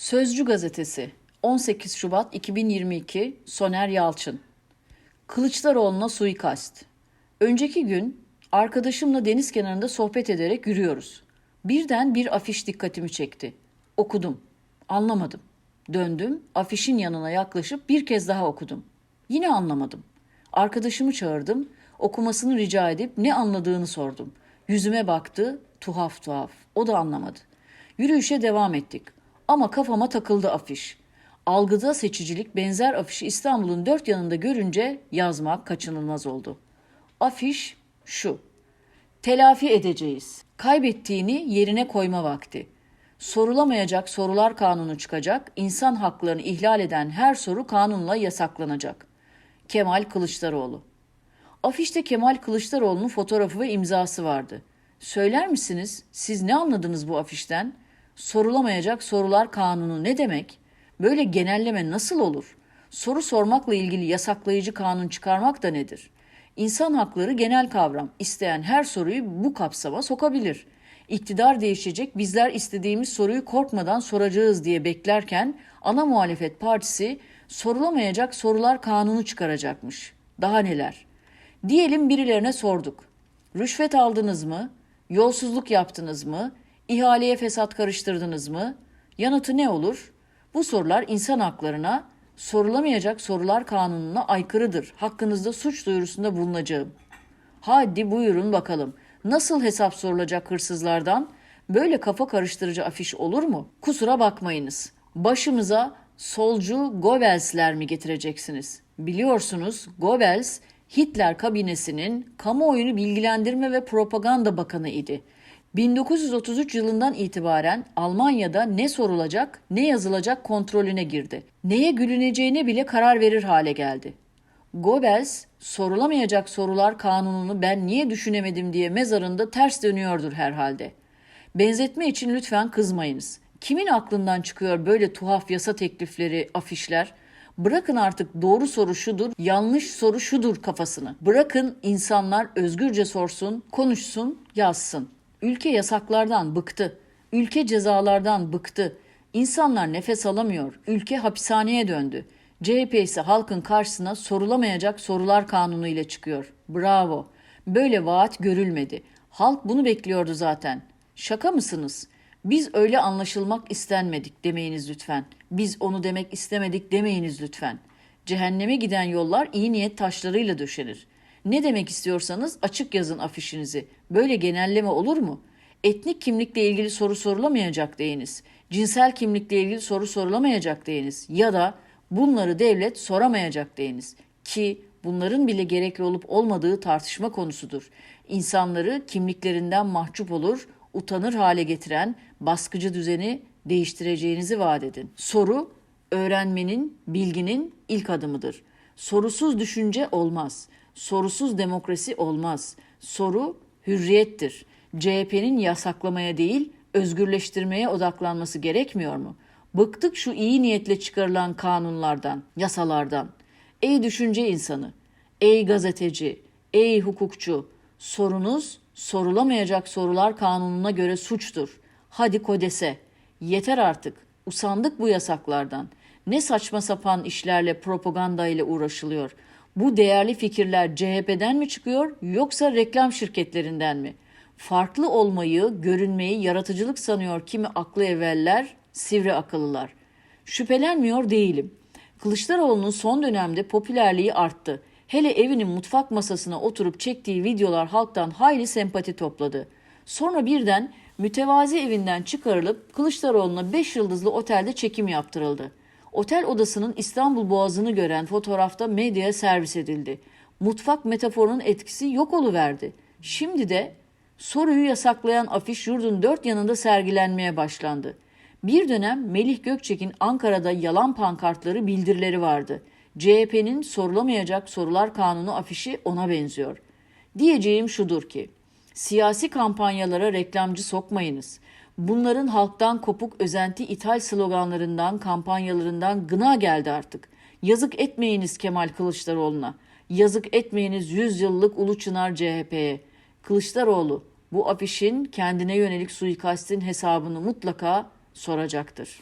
Sözcü Gazetesi 18 Şubat 2022 Soner Yalçın Kılıçdaroğlu'na suikast. Önceki gün arkadaşımla deniz kenarında sohbet ederek yürüyoruz. Birden bir afiş dikkatimi çekti. Okudum. Anlamadım. Döndüm, afişin yanına yaklaşıp bir kez daha okudum. Yine anlamadım. Arkadaşımı çağırdım, okumasını rica edip ne anladığını sordum. Yüzüme baktı, tuhaf tuhaf. O da anlamadı. Yürüyüşe devam ettik. Ama kafama takıldı afiş. Algıda seçicilik benzer afişi İstanbul'un dört yanında görünce yazmak kaçınılmaz oldu. Afiş şu. Telafi edeceğiz. Kaybettiğini yerine koyma vakti. Sorulamayacak sorular kanunu çıkacak. İnsan haklarını ihlal eden her soru kanunla yasaklanacak. Kemal Kılıçdaroğlu. Afişte Kemal Kılıçdaroğlu'nun fotoğrafı ve imzası vardı. Söyler misiniz siz ne anladınız bu afişten? Sorulamayacak sorular kanunu ne demek? Böyle genelleme nasıl olur? Soru sormakla ilgili yasaklayıcı kanun çıkarmak da nedir? İnsan hakları genel kavram. İsteyen her soruyu bu kapsama sokabilir. İktidar değişecek, bizler istediğimiz soruyu korkmadan soracağız diye beklerken ana muhalefet partisi sorulamayacak sorular kanunu çıkaracakmış. Daha neler? Diyelim birilerine sorduk. Rüşvet aldınız mı? Yolsuzluk yaptınız mı? İhaleye fesat karıştırdınız mı? Yanıtı ne olur? Bu sorular insan haklarına, sorulamayacak sorular kanununa aykırıdır. Hakkınızda suç duyurusunda bulunacağım. Hadi buyurun bakalım. Nasıl hesap sorulacak hırsızlardan? Böyle kafa karıştırıcı afiş olur mu? Kusura bakmayınız. Başımıza solcu Goebbels'ler mi getireceksiniz? Biliyorsunuz Goebbels Hitler kabinesinin kamuoyunu bilgilendirme ve propaganda bakanı idi. 1933 yılından itibaren Almanya'da ne sorulacak, ne yazılacak kontrolüne girdi. Neye gülüneceğine bile karar verir hale geldi. Goebbels, sorulamayacak sorular kanununu ben niye düşünemedim diye mezarında ters dönüyordur herhalde. Benzetme için lütfen kızmayınız. Kimin aklından çıkıyor böyle tuhaf yasa teklifleri, afişler? Bırakın artık doğru soru şudur, yanlış soru şudur kafasını. Bırakın insanlar özgürce sorsun, konuşsun, yazsın. Ülke yasaklardan bıktı. Ülke cezalardan bıktı. İnsanlar nefes alamıyor. Ülke hapishaneye döndü. CHP ise halkın karşısına sorulamayacak sorular kanunu ile çıkıyor. Bravo. Böyle vaat görülmedi. Halk bunu bekliyordu zaten. Şaka mısınız? Biz öyle anlaşılmak istenmedik demeyiniz lütfen. Biz onu demek istemedik demeyiniz lütfen. Cehenneme giden yollar iyi niyet taşlarıyla döşenir. Ne demek istiyorsanız açık yazın afişinizi. Böyle genelleme olur mu? Etnik kimlikle ilgili soru sorulamayacak deyiniz. Cinsel kimlikle ilgili soru sorulamayacak deyiniz. Ya da bunları devlet soramayacak deyiniz. Ki bunların bile gerekli olup olmadığı tartışma konusudur. İnsanları kimliklerinden mahcup olur, utanır hale getiren baskıcı düzeni değiştireceğinizi vaat edin. Soru, öğrenmenin, bilginin ilk adımıdır. Sorusuz düşünce olmaz. Sorusuz demokrasi olmaz. Soru hürriyettir. CHP'nin yasaklamaya değil, özgürleştirmeye odaklanması gerekmiyor mu? Bıktık şu iyi niyetle çıkarılan kanunlardan, yasalardan. Ey düşünce insanı, ey gazeteci, ey hukukçu, sorunuz sorulamayacak sorular kanununa göre suçtur. Hadi kodese. Yeter artık. Usandık bu yasaklardan. Ne saçma sapan işlerle propaganda ile uğraşılıyor. Bu değerli fikirler CHP'den mi çıkıyor yoksa reklam şirketlerinden mi? Farklı olmayı, görünmeyi yaratıcılık sanıyor kimi aklı evveller, sivri akıllılar. Şüphelenmiyor değilim. Kılıçdaroğlu'nun son dönemde popülerliği arttı. Hele evinin mutfak masasına oturup çektiği videolar halktan hayli sempati topladı. Sonra birden mütevazi evinden çıkarılıp Kılıçdaroğlu'na 5 yıldızlı otelde çekim yaptırıldı. Otel odasının İstanbul Boğazı'nı gören fotoğrafta medyaya servis edildi. Mutfak metaforunun etkisi yok oluverdi. Şimdi de soruyu yasaklayan afiş yurdun dört yanında sergilenmeye başlandı. Bir dönem Melih Gökçek'in Ankara'da yalan pankartları bildirileri vardı. CHP'nin sorulamayacak sorular kanunu afişi ona benziyor. Diyeceğim şudur ki, siyasi kampanyalara reklamcı sokmayınız. Bunların halktan kopuk özenti ithal sloganlarından, kampanyalarından gına geldi artık. Yazık etmeyiniz Kemal Kılıçdaroğlu'na. Yazık etmeyiniz 100 yıllık Ulu Çınar CHP'ye. Kılıçdaroğlu bu afişin kendine yönelik suikastin hesabını mutlaka soracaktır.